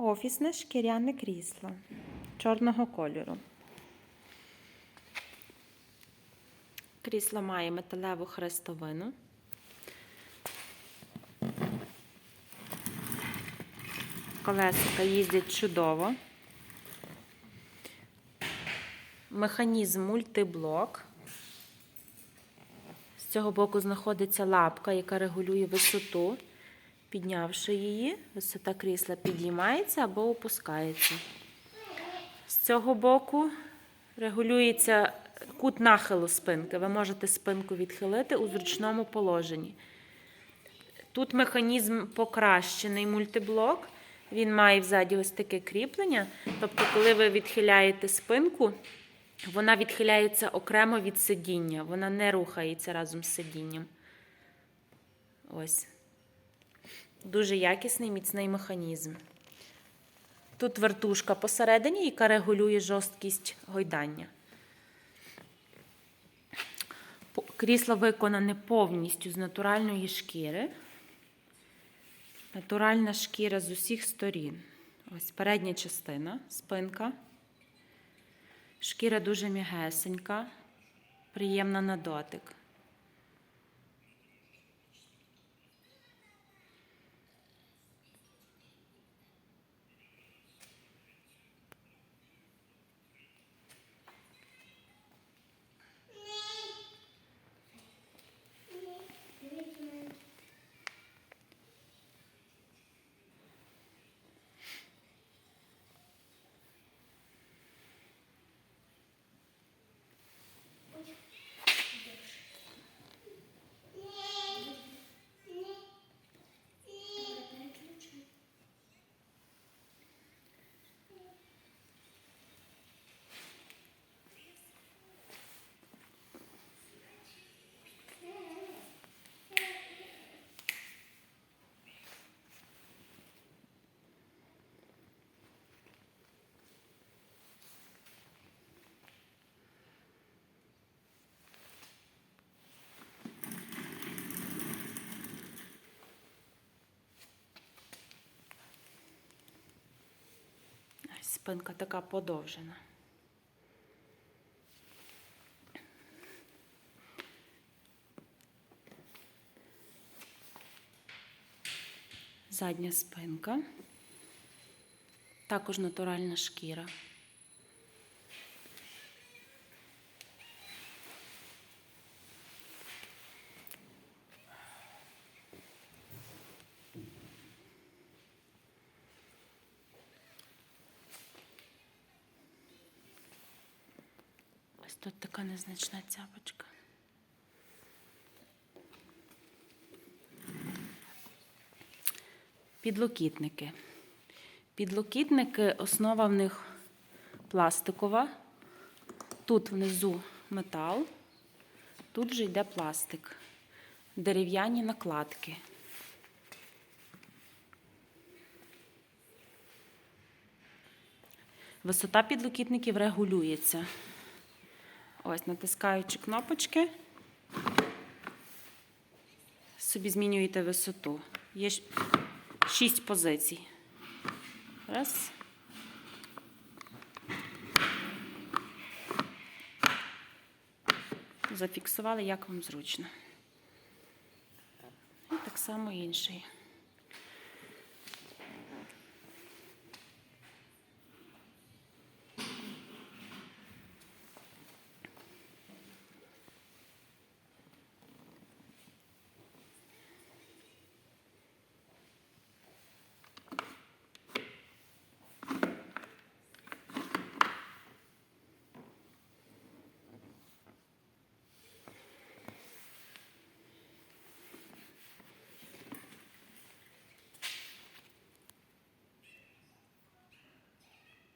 Офісне шкіряне крісло чорного кольору. Крісло має металеву хрестовину. Колесика їздять чудово. Механізм мультиблок. З цього боку знаходиться лапка, яка регулює висоту. Піднявши її, висота крісла підіймається або опускається. З цього боку регулюється кут нахилу спинки. Ви можете спинку відхилити у зручному положенні. Тут механізм покращений мультиблок. Він має взаді ось таке кріплення. Тобто, коли ви відхиляєте спинку, вона відхиляється окремо від сидіння. Вона не рухається разом з сидінням. Ось. Дуже якісний міцний механізм. Тут вертушка посередині, яка регулює жорсткість гойдання. Крісло виконане повністю з натуральної шкіри. Натуральна шкіра з усіх сторін. Ось передня частина, спинка. Шкіра дуже м'ягесенька, приємна на дотик. Ось Спинка така подовжена. Задня спинка. Також натуральна шкіра. Тут така незначна цяпочка. Підлокітники. Підлокітники, основа в них пластикова. Тут внизу метал, тут же йде пластик. Дерев'яні накладки. Висота підлокітників регулюється. Ось, натискаючи кнопочки, собі змінюєте висоту. Є шість позицій. Раз. Зафіксували, як вам зручно. І так само інший.